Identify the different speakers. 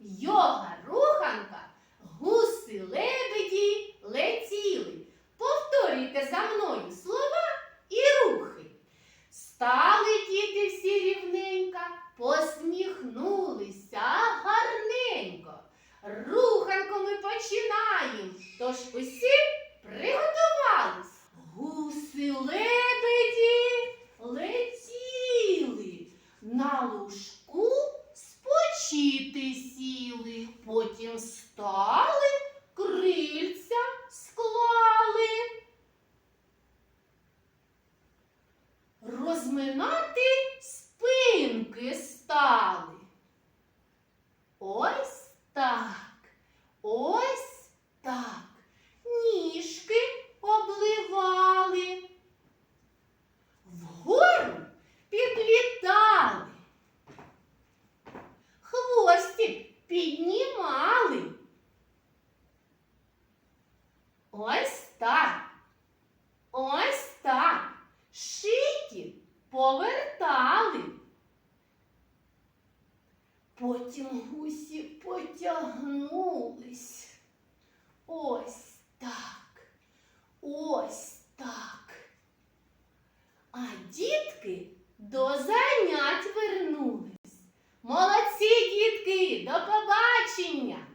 Speaker 1: йога руханка, гуси лебеді летіли. Повторюйте за мною слова і рухи. Стали діти всі рівненько, посміхнулися гарненько. Руханку ми починаємо, тож усі приготувались. Гуси лебеді летіли, на лужку спочити сіли, потім встали, крильця склали. Розминати спинки стали. Ось так, Ось так. Ось так. Шиті повертали. Потім гусі потягнулись. Ось так. Ось так. А дітки до занять вернулись. Молодці, дітки, до побачення!